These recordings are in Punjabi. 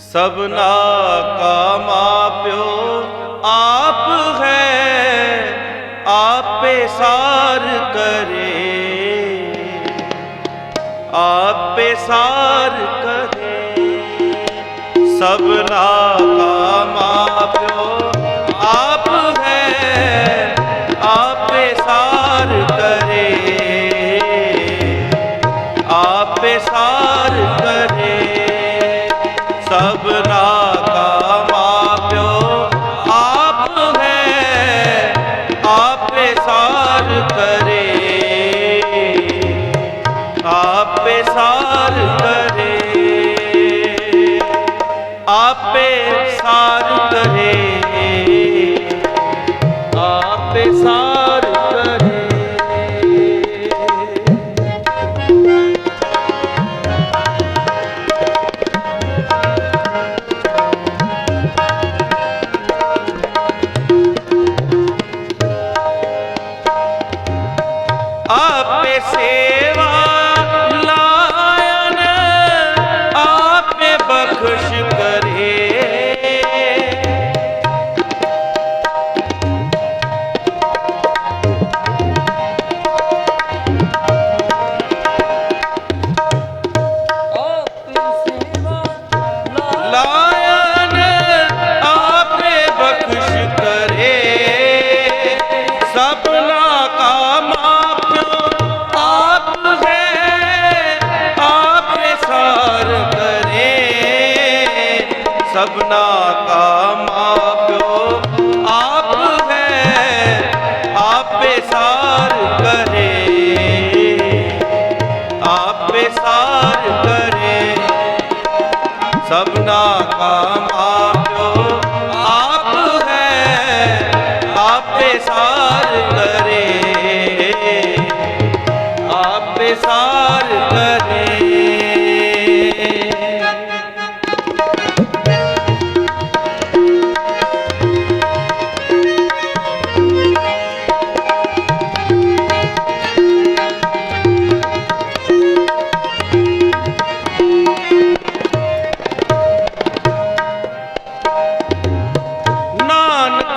ਸਭਨਾ ਕਾ ਮਾਪਿਓ ਆਪ ਹੈ ਆਪੇ ਸਾਰ ਕਰੇ। ਆਪੇ ਸਾਰ ਕਰੇ। ਸਭਨਾ ਕਾ ਕਾ ਮਾਪਿਓ ਆਪ ਹੈ ਆਪੇ ਸਾਰ ਕਰੇ। ਆਪੇ ਸਾਰ ਕਰੇ ਆਪੇ ਸਾਰ ਕਰੇ। ਆਪੇ ਸੇਵਾ ਸਭਨਾ ਕਾ ਮਾਪਿਓ, ਆਪ ਹੈ, ਆਪੇ ਸਾਰ ਕਰੇ। ਆਪੇ ਸਾਰ ਕਰੇ। ਸਭਨਾ ਕਾ ਮਾਪਿਓ, ਆਪ ਹੈ, ਆਪੇ ਸਾਰ ਕਰੇ। ਆਪੇ ਸਾਰ ਕਰੇ।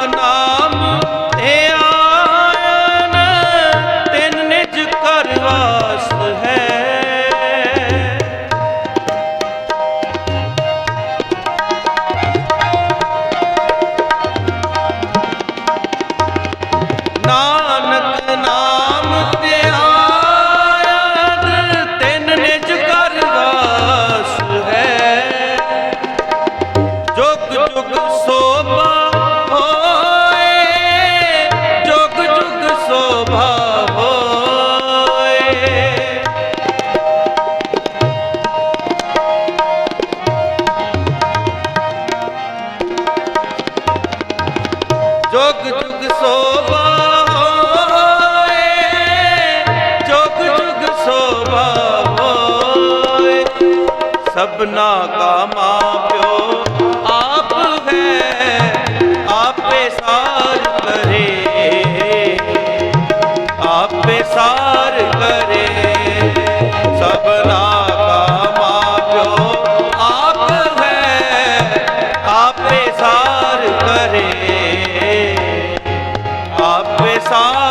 ਨਾਮ ਸਭਨਾ ਕਾ ਮਾਪਿਓ ਪਿਓ sa